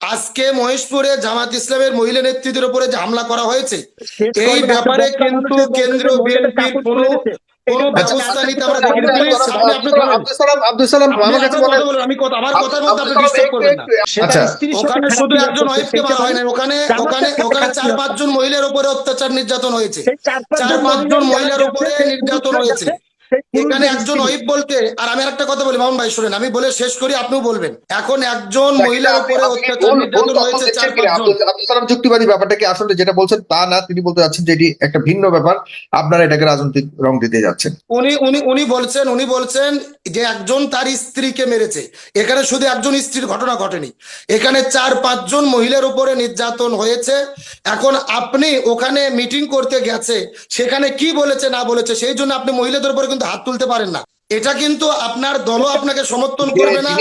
আজকে মহেশপুরে জামাত ইসলামের মহিলা নেতৃত্বের উপরে যে হামলা করা হয়েছে এই ব্যাপারে কিন্তু কেন্দ্র বিএনপির কোনো আচ্ছা। উপরে অত্যাচার নির্যাতন হয়েছে। চার পাঁচজন মহিলার উপরে নির্যাতন হয়েছে। এখানে একজন স্ত্রী। ওয়াইফ বলতে আর আমি একটা কথা বলি মামুন ভাই শুনেন আমি বলে শেষ করি আপনিও বলবেন। এখন একজন মহিলার উপরে অত্যাচার ভুল- ভুল নির্যাতন হয়েছে চার আব্দুল আব্দুল সালাম যুক্তিবাদী ব্যাপারটা কি আসলে যেটা বলছেন তা না তিনি বলতে যাচ্ছেন যে এটি একটা ভিন্ন ব্যাপার আপনারা এটাকে রাজনৈতিক রং দিতে যাচ্ছেন। উনি উনি উনি বলছেন উনি বলছেন যে একজন তার স্ত্রীকে মেরেছে। এখানে শুধু একজন স্ত্রীর ঘটনা ঘটেনি। এখানে চার পাঁচজন মহিলার উপরে নির্যাতন হয়েছে। এখন আপনি ওখানে মিটিং করতে গেছে সেখানে কি বলেছে না বলেছে সেই জন্য আপনি মহিলাদের উপরে কিন্তু হাত তুলতে পারেন না। এটা কিন্তু আপনার দলও আপনাকে সমর্থন করবে না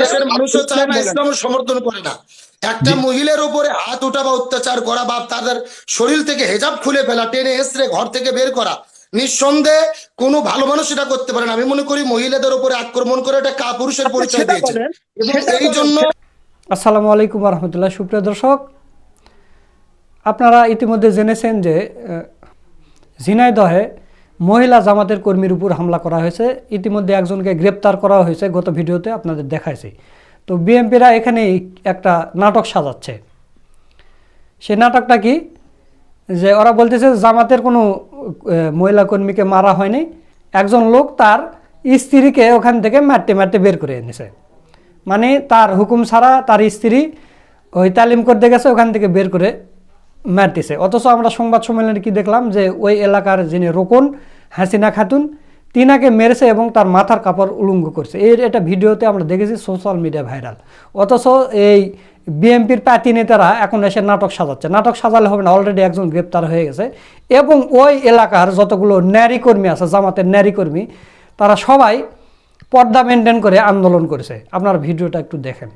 দেশের মানুষও চায় না ইসলামও সমর্থন করে না। একটা মহিলার উপরে হাত ওঠা বা অত্যাচার করা বা তাদের শরীর থেকে হেজাব খুলে ফেলা টেনে হেসড়ে ঘর থেকে বের করা নিঃসন্দেহে কোনো ভালো মানুষ এটা করতে পারে না। আমি মনে করি মহিলাদের উপরে আক্রমণ করে এটা কা পুরুষের পরিচয় দিয়েছে। এবং এই জন্য আসসালামু আলাইকুম রহমতুল্লাহ সুপ্রিয় দর্শক আপনারা ইতিমধ্যে জেনেছেন যে আহ, ঝিনাইদহে মহিলা জামাতের কর্মীর উপর হামলা করা হয়েছে। ইতিমধ্যে একজনকে গ্রেপ্তার করা হয়েছে, গত ভিডিওতে আপনাদের দেখাইছি। তো বিএমপিরা এখানে একটা নাটক সাজাচ্ছে। সে নাটকটা কি? যে ওরা বলতেছে জামাতের কোনো মহিলা কর্মীকে মারা হয়নি। একজন লোক তার স্ত্রীকে ওখান থেকে মারতে মারতে বের করে এনেছে। মানে তার হুকুম ছাড়া তার স্ত্রী ওই তালিম করতে গেছে, ওখান থেকে বের করে মারতেছে। অথচ আমরা সংবাদ সম্মেলনে কি দেখলাম যে ওই এলাকার যিনি রোকন, হাসিনা খাতুন, তিনাকে মেরেছে এবং তার মাথার কাপড় উলঙ্গ করছে। এর এটা ভিডিওতে আমরা দেখেছি সোশ্যাল মিডিয়া ভাইরাল। অথচ এই বিএনপির প্যাতি নেতারা এখন এসে নাটক সাজাচ্ছে। নাটক সাজালে হবে না অলরেডি একজন গ্রেপ্তার হয়ে গেছে। এবং ওই এলাকার যতগুলো ন্যারি কর্মী আছে, জামাতের ন্যারি কর্মী, তারা সবাই পর্দা মেনটেন করে আন্দোলন করেছে। আপনার ভিডিওটা একটু দেখেন।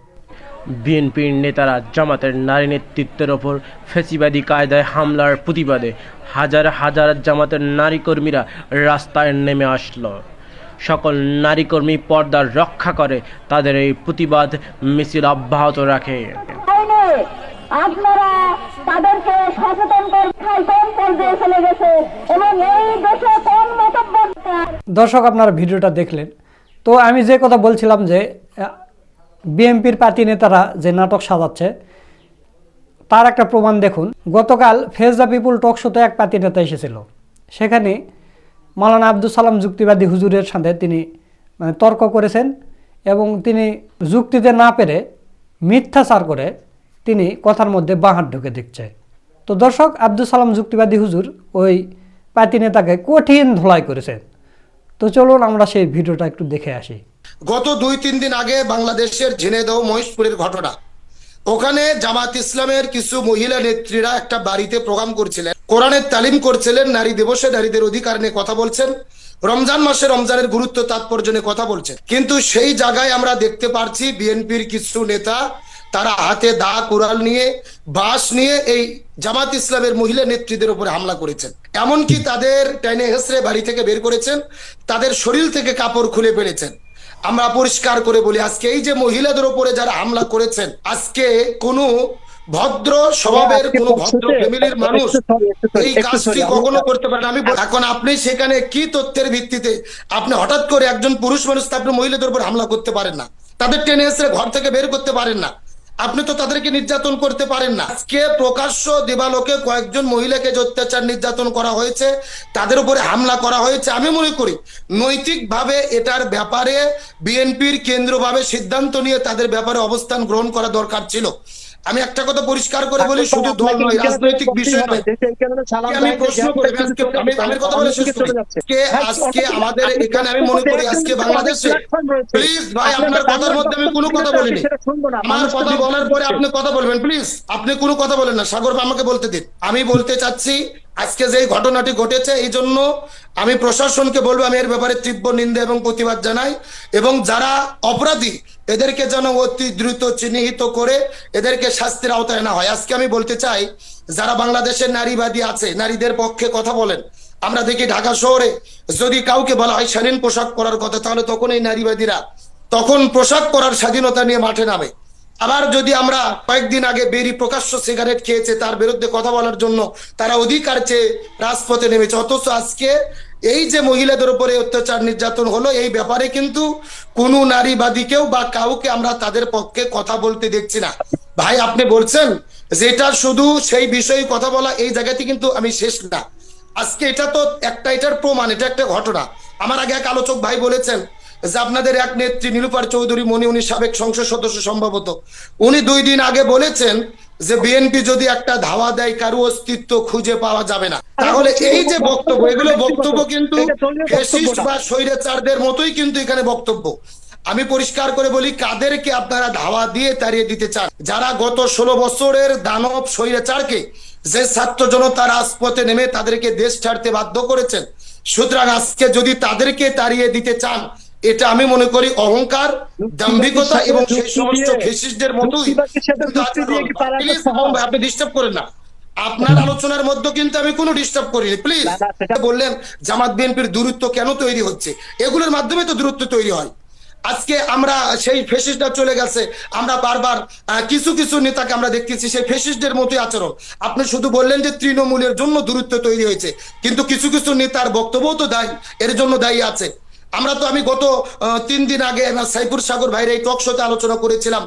বিএনপির নেতারা জামাতের নারী নেতৃত্বের ওপর ফেসিবাদী কায়দায় হামলার প্রতিবাদে হাজার হাজার জামাতের নারী কর্মীরা রাস্তায় নেমে আসলো। সকল নারী কর্মী পর্দা রক্ষা করে তাদের এই প্রতিবাদ মিছিল অব্যাহত রাখে। আপনারা তাদেরকে সচেতন কোন পর্যায়ে চলে গেছে এবং এই দেশে কোন মতব্য দর্শক আপনারা ভিডিওটা দেখলেন। তো আমি যে কথা বলছিলাম যে বিএনপির পার্টি নেতারা যে নাটক সাজাচ্ছে, তার একটা প্রমাণ দেখুন। গতকাল ফেজ দ্য পিপুল টক শোতে এক পার্টি নেতা এসেছিল। সেখানে মাওলানা আব্দুল সালাম যুক্তিবাদী হুজুরের সাথে তিনি মানে তর্ক করেছেন এবং তিনি যুক্তিতে না পেরে মিথ্যাচার করে তিনি কথার মধ্যে বাঁহাত ঢুকে দিচ্ছে। তো দর্শক আব্দুল সালাম যুক্তিবাদী হুজুর ওই পার্টি নেতাকে কঠিন ধোলাই করেছেন। তো চলুন আমরা সেই ভিডিওটা একটু দেখে আসি। গত দুই তিন দিন আগে বাংলাদেশের ঝিনেদহ মহেশপুরের ঘটনা। ওখানে জামাত ইসলামের কিছু মহিলা নেত্রীরা একটা বাড়িতে প্রোগ্রাম করছিলেন। কোরআনের তালিম করছিলেন, নারী দিবসে নারীদের অধিকার নিয়ে কথা বলছেন। রমজান মাসে রমজানের গুরুত্ব, তাৎপর্য নিয়ে কথা বলছেন। কিন্তু সেই জায়গায় আমরা দেখতে পারছি বিএনপির কিছু নেতা, তারা হাতে দা, কুড়াল নিয়ে, বাঁশ নিয়ে এই জামাত ইসলামের মহিলা নেত্রীদের উপরে হামলা করেছেন। এমনকি তাদের টেনে হেসরে বাড়ি থেকে বের করেছেন, তাদের শরীর থেকে কাপড় খুলে ফেলেছেন। আমরা পরিষ্কার করে বলি আজকে এই যে মহিলাদের উপরে যারা হামলা করেছেন আজকে কোনো ভদ্র স্বভাবের কোন ভদ্র ফ্যামিলির মানুষ এই কাজটি কখনো করতে পারে আমি এখন আপনি সেখানে কি তথ্যের ভিত্তিতে আপনি হঠাৎ করে একজন পুরুষ মানুষ তো আপনি মহিলাদের উপর হামলা করতে পারেন না? তাদের টেনে এসে ঘর থেকে বের করতে পারেন না? আপনি তো তাদেরকে নির্যাতন করতে পারেন না। আজকে প্রকাশ্য দেবালোকে কয়েকজন মহিলাকে অত্যাচার নির্যাতন করা হয়েছে, তাদের উপরে হামলা করা হয়েছে, আমি মনে করি নৈতিকভাবে এটার ব্যাপারে বিএনপির কেন্দ্রভাবে সিদ্ধান্ত নিয়ে তাদের ব্যাপারে অবস্থান গ্রহণ করা দরকার ছিল। আমি একটা কথা পরিষ্কার করে বলি শুধু দল নয় রাজনৈতিক বিষয় নয়। আমি প্রশ্ন করি আজকে আমি আমি কথা বলে শেষ করি। আজকে আজকে আমাদের এখানে আমি মনে করি আজকে বাংলাদেশে প্লিজ ভাই আপনার কথার মধ্যে আমি কোনো কথা বলিনি। আমার কথা বলার পরে আপনি কথা বলবেন প্লিজ আপনি কোনো কথা বলেন না। সাগর আমাকে বলতে দিন। আমি বলতে চাচ্ছি আজকে যে ঘটনাটি ঘটেছে এই জন্য আমি প্রশাসনকে বলব আমি এর ব্যাপারে তীব্র নিন্দা এবং প্রতিবাদ জানাই। এবং যারা অপরাধী এদেরকে যেন অতি দ্রুত চিহ্নিত করে এদেরকে শাস্তির আওতায় না হয়। আজকে আমি বলতে চাই, যারা বাংলাদেশের নারীবাদী আছে, নারীদের পক্ষে কথা বলেন। আমরা দেখি ঢাকা শহরে যদি কাউকে বলা হয় স্বাধীন পোশাক পরার কথা, তাহলে তখন এই নারীবাদীরা তখন পোশাক পরার স্বাধীনতা নিয়ে মাঠে নামে। আবার যদি আমরা কয়েকদিন আগে বেরি প্রকাশ্য সিগারেট খেয়েছে, তার বিরুদ্ধে কথা বলার জন্য তারা অধিকার চেয়ে রাজপথে নেমেছে। অথচ আজকে এই যে মহিলাদের উপরে অত্যাচার নির্যাতন হলো, এই ব্যাপারে কিন্তু কোনো নারীবাদীকেও বা কাউকে আমরা তাদের পক্ষে কথা বলতে দেখছি না। ভাই, আপনি বলছেন যেটা শুধু সেই বিষয়ে কথা বলা এই জায়গাতে কিন্তু আমি শেষ না। আজকে এটা তো একটা এটার প্রমাণ, এটা একটা ঘটনা। আমার আগে এক আলোচক ভাই বলেছেন যে আপনাদের এক নেত্রী নীলুপার চৌধুরী মনি, উনি সাবেক সংসদ সদস্য সম্ভবত। উনি দুই দিন আগে বলেছেন যে বিএনপি যদি একটা ধাওয়া দেয় কারও অস্তিত্ব খুঁজে পাওয়া যাবে না। তাহলে এই যে বক্তব্য এগুলো বক্তব্য কিন্তু বা স্বৈরাচারদের মতোই কিন্তু এখানে বক্তব্য। আমি পরিষ্কার করে বলি কাদেরকে আপনারা ধাওয়া দিয়ে তাড়িয়ে দিতে চান? যারা গত ষোলো বছরের দানব স্বৈরাচারকে যে ছাত্র জনতা রাজপথে নেমে তাদেরকে দেশ ছাড়তে বাধ্য করেছেন সুতরাং আজকে যদি তাদেরকে তাড়িয়ে দিতে চান এটা আমি মনে করি অহংকার দাম্ভিকতা এবং সেই সমস্ত ফেসিস্টদের মতোই আপনি ডিস্টার্ব করেন না। আপনার আলোচনার মধ্যে কিন্তু আমি কোনো ডিস্টার্ব করিনি প্লিজ বললেন জামাত বিএনপির দূরত্ব কেন তৈরি হচ্ছে? এগুলোর মাধ্যমে তো দূরত্ব তৈরি হয়। আজকে আমরা সেই ফেসিস্টটা চলে গেছে। আমরা বারবার কিছু কিছু নেতাকে আমরা দেখতেছি সেই ফেসিস্টদের মতোই আচরণ। আপনি শুধু বললেন যে তৃণমূলের জন্য দূরত্ব তৈরি হয়েছে কিন্তু কিছু কিছু নেতার বক্তব্যও তো দায়ী এর জন্য দায়ী আছে। আমরা তো আমি গত তিন দিন আগে সাইফুর সাগর ভাইয়ের এই টক শোতে আলোচনা করেছিলাম।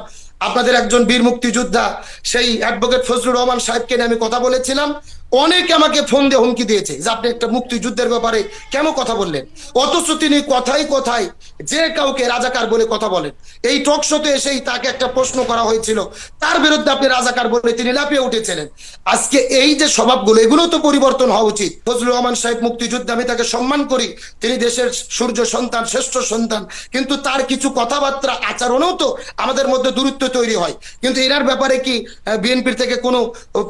আপনাদের একজন বীর মুক্তিযোদ্ধা, সেই অ্যাডভোকেট ফজলুর রহমান সাহেবকে নিয়ে আমি কথা বলেছিলাম। অনেকে আমাকে ফোন দিয়ে হুমকি দিয়েছে যে আপনি একটা মুক্তিযুদ্ধের ব্যাপারে কেন কথা বললেন? অথচ তিনি কথাই কথাই যে কাউকে রাজাকার বলে কথা বলেন। এই টক শোতে এসেই তাকে একটা প্রশ্ন করা হয়েছিল, তার বিরুদ্ধে আপনি রাজাকার বলে তিনি লাফিয়ে উঠেছিলেন। আজকে এই যে স্বভাবগুলো, এগুলো তো পরিবর্তন হওয়া উচিত। ফজলুর রহমান সাহেব মুক্তিযুদ্ধে আমি তাকে সম্মান করি, তিনি দেশের সূর্য সন্তান, শ্রেষ্ঠ সন্তান, কিন্তু তার কিছু কথাবার্তা, আচরণেও তো আমাদের মধ্যে দূরত্ব তৈরি হয়। কিন্তু এনার ব্যাপারে কি বিএনপির থেকে কোনো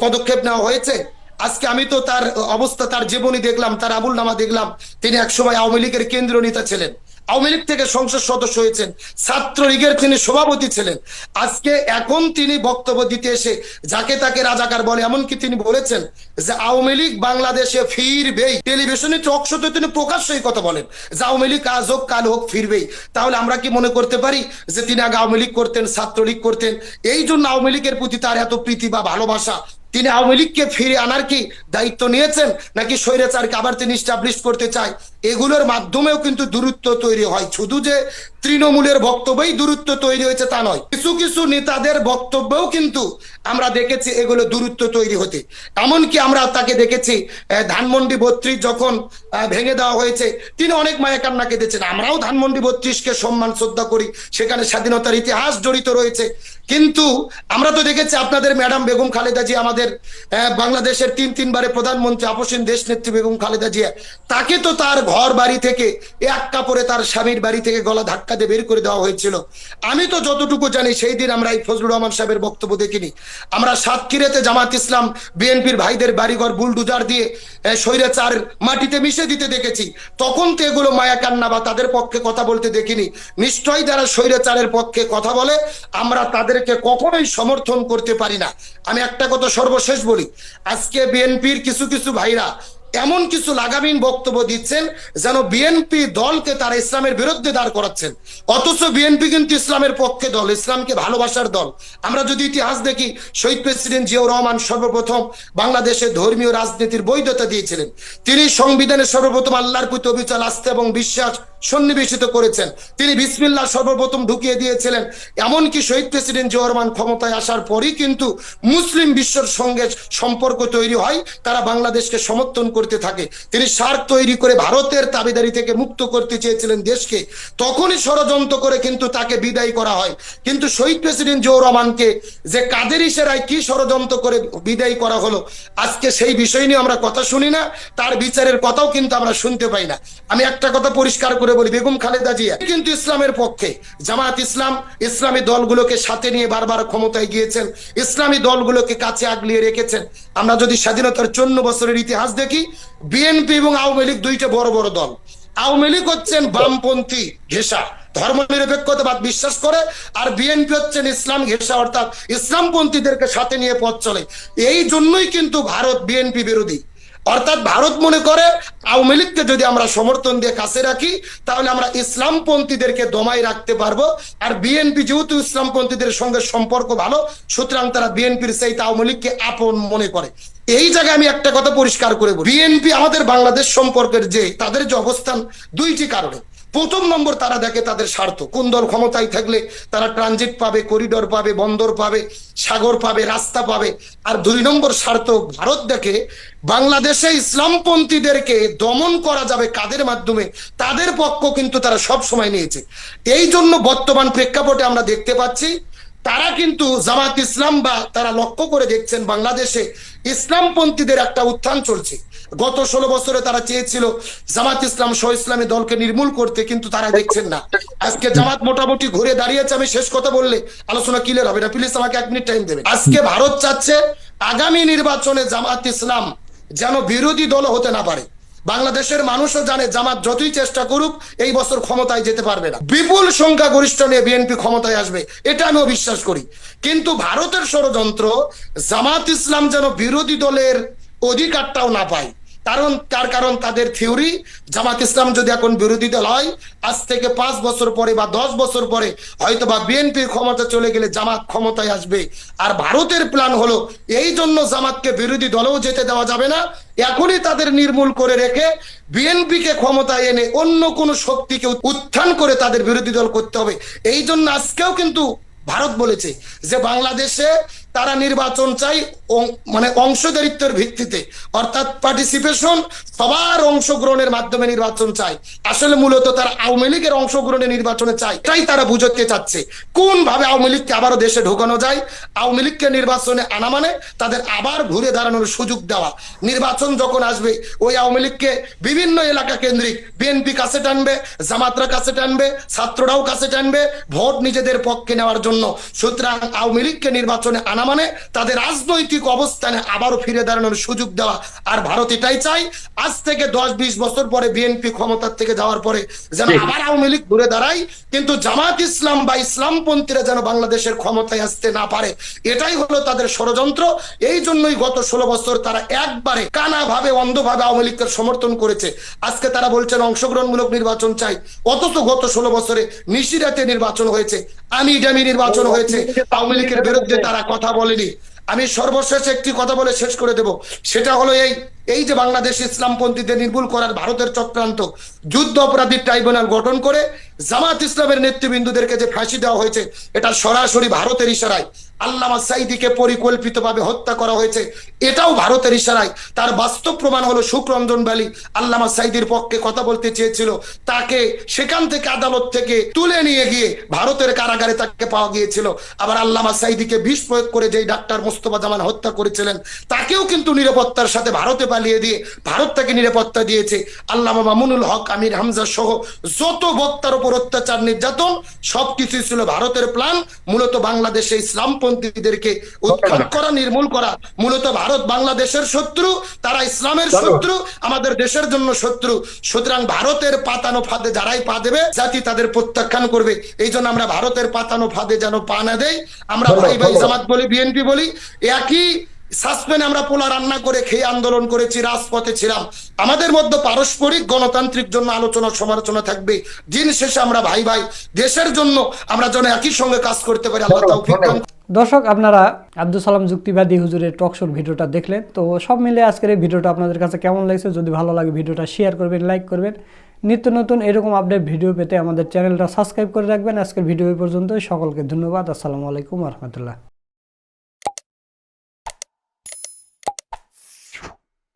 পদক্ষেপ নেওয়া হয়েছে? আজকে আমি তো তার অবস্থা, তার জীবনী দেখলাম, তার আবুল নামা দেখলাম। তিনি একসময় আওয়ামী লীগের কেন্দ্রীয় নেতা ছিলেন। আওয়ামী লীগ থেকে সংসদ সদস্য হয়েছেন ছাত্র লীগের তিনি সভাপতি ছিলেন। আজকে এখন তিনি বক্তব্য দিতে এসে যাকে তাকে রাজাকার বলে, এমনকি তিনি বলেছেন যে আওয়ামী লীগ বাংলাদেশে ফিরবেই। টেলিভিশনে টক শোতে তিনি প্রকাশ্যই কথা বলেন যে আওয়ামী লীগ আজ হোক, কাল হোক, ফিরবেই। তাহলে আমরা কি মনে করতে পারি যে তিনি আগে আওয়ামী লীগ করতেন, ছাত্রলীগ করতেন? এই জন্য আওয়ামী লীগের প্রতি তার এত প্রীতি বা ভালোবাসা তিনি আওয়ামী লীগকে ফিরে আনার কি দায়িত্ব নিয়েছেন? নাকি স্বৈরাচারকে আবার তিনি স্টাবলিশ করতে চায়? এগুলোর মাধ্যমেও কিন্তু দূরত্ব তৈরি হয়। শুধু যে তৃণমূলের বক্তব্যই দূরত্ব তৈরি হয়েছে তা নয়, কিছু কিছু নেতাদের বক্তব্যও কিন্তু আমরা দেখেছি এগুলো দূরত্ব তৈরি হতে। এমনকি আমরা তাকে দেখেছি ধানমন্ডি বত্রিশ যখন ভেঙে দেওয়া হয়েছে, তিনি অনেক মায়া কান্না কেঁদেছেন। আমরাও ধানমন্ডি বত্রিশকে সম্মান, শ্রদ্ধা করি। সেখানে স্বাধীনতার ইতিহাস জড়িত রয়েছে। কিন্তু আমরা তো দেখেছি আপনাদের ম্যাডাম বেগম খালেদা জিয়া, আমাদের বাংলাদেশের তিন তিনবারে প্রধানমন্ত্রী, আপসীন দেশ নেত্রী বেগম খালেদা জিয়া, তাকে তো তার ঘর বাড়ি থেকে এক কাপড়ে তার স্বামীর বাড়ি থেকে গলা ধাক্কা দিয়ে বের করে দেওয়া হয়েছিল। আমি তো যতটুকু জানি সেই দিন আমরা এই ফজলুর রহমান সাহেবের বক্তব্য দেখিনি। আমরা সাতক্ষীরাতে জামাত ইসলাম, বিএনপির ভাইদের বাড়িঘর বুলডুজার দিয়ে স্বৈরাচার মাটিতে মিশে দিতে দেখেছি। তখন তো এগুলো মায়া কান্না বা তাদের পক্ষে কথা বলতে দেখিনি। নিশ্চয়ই যারা স্বৈরাচারের পক্ষে কথা বলে, আমরা তাদেরকে কখনোই সমর্থন করতে পারি না। আমি একটা কথা সর্বশেষ বলি। আজকে বিএনপির কিছু কিছু ভাইরা এমন কিছু লাগামহীন বক্তব্য দিচ্ছেন যেন বিএনপি দলকে তারা ইসলামের বিরুদ্ধে দাঁড় করাচ্ছেন। অথচ বিএনপি কিন্তু ইসলামের পক্ষে দল, ইসলামকে ভালোবাসার দল। আমরা যদি ইতিহাস দেখি, শহীদ প্রেসিডেন্ট জিয়াউর রহমান সর্বপ্রথম বাংলাদেশে ধর্মীয় রাজনীতির বৈধতা দিয়েছিলেন। তিনি সংবিধানে সর্বপ্রথম আল্লাহর প্রতি অবিচল আস্থা এবং বিশ্বাস সন্নিবেশিত করেছেন। তিনি বিসমিল্লাহ সর্বপ্রথম ঢুকিয়ে দিয়েছিলেন। এমনকি শহীদ প্রেসিডেন্ট জিয়াউর ক্ষমতায় আসার পরই কিন্তু মুসলিম বিশ্বর সঙ্গে সম্পর্ক তৈরি হয়, তারা বাংলাদেশকে সমর্থন করতে থাকে। তিনি সার্ক তৈরি করে ভারতের দাবিদারি থেকে মুক্ত করতে চেয়েছিলেন দেশকে। তখনই ষড়যন্ত্র করে কিন্তু তাকে বিদায় করা হয়। কিন্তু শহীদ প্রেসিডেন্ট জিয়াউর রহমানকে যে কাদের ইশারায় কি ষড়যন্ত্র করে বিদায় করা হলো, আজকে সেই বিষয় নিয়ে আমরা কথা শুনি না, তার বিচারের কথাও কিন্তু আমরা শুনতে পাই না। আমি একটা কথা পরিষ্কার করে বলি, বেগম খালেদা জিয়া। কিন্তু ইসলামের পক্ষে। জামাত ইসলাম, ইসলামী দলগুলোকে সাথে নিয়ে বারবার ক্ষমতায় গিয়েছেন। ইসলামী দলগুলোকে কাছে আগলিয়ে রেখেছেন। আমরা যদি স্বাধীনতার চন্ন বছরের ইতিহাস দেখি, বিএনপি এবং আওয়ামী লীগ দুইটা বড় বড় দল। আওয়ামী লীগ হচ্ছেন বামপন্থী ঘেষা। ধর্ম নিরপেক্ষতাবাদ বিশ্বাস করে, আর বিএনপি হচ্ছেন ইসলাম ঘেষা, অর্থাৎ ইসলামপন্থীদেরকে সাথে নিয়ে পথ চলে। এই জন্যই কিন্তু ভারত বিএনপি বিরোধী। অর্থাৎ ভারত মনে করে আওয়ামী লীগকে যদি আমরা সমর্থন দিয়ে কাছে রাখি, তাহলে আমরা ইসলামপন্থীদেরকে দমাই রাখতে পারব। আর বিএনপি যেহেতু ইসলামপন্থীদের সঙ্গে সম্পর্ক ভালো, সুতরাং তারা বিএনপির সেই আওয়ামী লীগকে আপন মনে করে। এই জায়গায় আমি একটা কথা পরিষ্কার করে বলি। বিএনপি আমাদের বাংলাদেশ সম্পর্কের যে, তাদের যে অবস্থান, দুইটি কারণে। প্রথম নম্বর, তারা দেখে তাদের স্বার্থ। কোন দল ক্ষমতায় থাকলে তারা ট্রানজিট পাবে করিডোর পাবে, বন্দর পাবে, সাগর পাবে, রাস্তা পাবে। আর দুই নম্বর, স্বার্থ ভারত দেখে, বাংলাদেশে ইসলামপন্থীদেরকে দমন করা যাবে কাদের মাধ্যমে? তাদের পক্ষ কিন্তু তারা সব সময় নিয়েছে। এই জন্য বর্তমান প্রেক্ষাপটে আমরা দেখতে পাচ্ছি তারা কিন্তু জামাত ইসলাম বা তারা লক্ষ্য করে দেখছেন বাংলাদেশে ইসলামপন্থীদের একটা উত্থান চলছে। গত ষোলো বছরে তারা চেয়েছিল জামাত ইসলাম সহ ইসলামী দলকে নির্মূল করতে, কিন্তু তারা দেখছেন না। আজকে জামাত মোটামুটি ঘুরে দাঁড়িয়েছে, আমি শেষ কথা বললে আলোচনা ক্লিয়ার হবে না। প্লিজ আমাকে এক মিনিট টাইম দেবে আজকে ভারত চাচ্ছে আগামী নির্বাচনে জামাত ইসলাম যেন বিরোধী দল হতে না পারে। বাংলাদেশের মানুষও জানে জামাত যতই চেষ্টা করুক, এই বছর ক্ষমতায় যেতে পারবে না। বিপুল সংখ্যা গরিষ্ঠ নিয়ে বিএনপি ক্ষমতায় আসবে, এটা আমিও বিশ্বাস করি। কিন্তু ভারতের ষড়যন্ত্র, জামাত ইসলাম যেন বিরোধী দলের অধিকারটাও না পায়। কারণ তার কারণ? তাদের থিওরি জামাত ইসলাম যদি এখন বিরোধী দল হয়, আজ থেকে পাঁচ বছর পরে বা দশ বছর পরে হয়তো বা বিএনপির ক্ষমতা চলে গেলে জামাত ক্ষমতায় আসবে। আর ভারতের প্ল্যান হলো, এই জন্য জামাতকে বিরোধী দলেও যেতে দেওয়া যাবে না। এখনই তাদের নির্মূল করে রেখে বিএনপিকে ক্ষমতায় এনে অন্য কোনো শক্তিকে উত্থান করে তাদের বিরোধী দল করতে হবে। এই জন্য আজকেও কিন্তু ভারত বলেছে যে বাংলাদেশে তারা নির্বাচন চাই মানে অংশদারিত্বের ভিত্তিতে। অর্থাৎ পার্টিসিপেশন সবার অংশগ্রহণের মাধ্যমে নির্বাচন চাই। আসলে মূলত তারা আওয়ামী লীগের অংশগ্রহণে নির্বাচনে চাই। এটাই তারা বুঝতে চাচ্ছে। কোন ভাবে আওয়ামী লীগকে আবারও দেশে ঢোকানো যায়? আওয়ামী লীগকে নির্বাচনে আনা মানে তাদের আবার ঘুরে দাঁড়ানোর সুযোগ দেওয়া। নির্বাচন যখন আসবে, ওই আওয়ামী লীগকে বিভিন্ন এলাকা কেন্দ্রিক বিএনপি কাছে টানবে, জামাতরা কাছে টানবে, ছাত্ররাও কাছে টানবে, ভোট নিজেদের পক্ষে নেওয়ার জন্য। সুতরাং আওয়ামী লীগকে নির্বাচনে আনা মানে তাদের রাজনৈতিক অবস্থানে আবারও ফিরে দাঁড়ানোর সুযোগ দেওয়া। আর ভারত এটাই চাই আজ থেকে দশ বিশ বছর পরে বিএনপি ক্ষমতার থেকে যাওয়ার পরে যেন আবার আওয়ামী লীগ ঘুরে দাঁড়ায় কিন্তু জামাত ইসলাম বা ইসলামপন্থীরা যেন বাংলাদেশের ক্ষমতায় আসতে না পারে। এটাই হলো তাদের ষড়যন্ত্র। এই জন্যই গত ষোলো বছর তারা একবারে কানা ভাবে অন্ধভাবে আওয়ামী লীগকে সমর্থন করেছে। আজকে তারা বলছেন অংশগ্রহণমূলক নির্বাচন চাই। অথচ গত ষোলো বছরে নিশিরাতে নির্বাচন হয়েছে আমি ডামি নির্বাচন হয়েছে। আওয়ামী লীগের বিরুদ্ধে তারা কথা বলেনি। আমি সর্বশেষ একটি কথা বলে শেষ করে দেব। সেটা হলো এই এই যে বাংলাদেশ ইসলামপন্থীদের নির্মূল করার ভারতের চক্রান্ত, যুদ্ধ অপরাধী ট্রাইব্যুনাল গঠন করে জামাত ইসলামের নেতৃবৃন্দদেরকে যে ফাঁসি দেওয়া হয়েছে, এটা সরাসরি ভারতের ইশারায়। আল্লামা সাইদিকে পরিকল্পিতভাবে হত্যা করা হয়েছে, এটাও ভারতের ইশারায়। তার বাস্তব প্রমাণ হলো সুখরঞ্জন ভ্যালি আল্লামা সাইদির পক্ষে কথা বলতে চেয়েছিল, তাকে সেখান থেকে আদালত থেকে তুলে নিয়ে গিয়ে ভারতের কারাগারে তাকে পাওয়া গিয়েছিল। আবার আল্লামা সাইদিকে বিষ প্রয়োগ করে যেই ডাক্তার মোস্তফা জামান হত্যা করেছিলেন, তাকেও কিন্তু নিরাপত্তার সাথে ভারতে পালিয়ে দিয়ে ভারত তাকে নিরাপত্তা দিয়েছে। আল্লামা মামুনুল হক, আমির হামজা সহ যত বক্তার উপর অত্যাচার নির্যাতন সবকিছুই ছিল ভারতের প্ল্যান মূলত বাংলাদেশে ইসলামপন্থীদেরকে উৎখাত করা নির্মূল করা। মূলত ভারত বাংলাদেশের শত্রু তারা ইসলামের শত্রু আমাদের দেশের জন্য শত্রু। সুতরাং ভারতের পাতানো ফাঁদে যারাই পা দেবে জাতি তাদের প্রত্যাখ্যান করবে। এই জন্য আমরা ভারতের পাতানো ফাঁদে যেন পা না দেই। আমরা ভাই ভাই জামাত বলি বিএনপি বলি একই সাসপেন আমরা পোলা রান্না করে খেয়ে আন্দোলন করেছি রাজপথে ছিলাম। আমাদের মধ্যে পারস্পরিক গণতান্ত্রিক জন্য আলোচনা সমালোচনা থাকবে। দিন শেষে আমরা ভাই ভাই দেশের জন্য আমরা যেন একই সঙ্গে কাজ করতে পারি। আল্লাহ তাওফিক দর্শক আপনারা আব্দুল সালাম যুক্তিবাদী হুজুরের টকশোর ভিডিওটা দেখলেন। তো সব মিলে আজকের এই ভিডিওটা আপনাদের কাছে কেমন লাগছে? যদি ভালো লাগে ভিডিওটা শেয়ার করবেন লাইক করবেন। নিত্য নতুন এরকম আপডেট ভিডিও পেতে আমাদের চ্যানেলটা সাবস্ক্রাইব করে রাখবেন। আজকের ভিডিও পর্যন্ত সকলকে ধন্যবাদ। আসসালামু আলাইকুম রহমতুল্লাহ।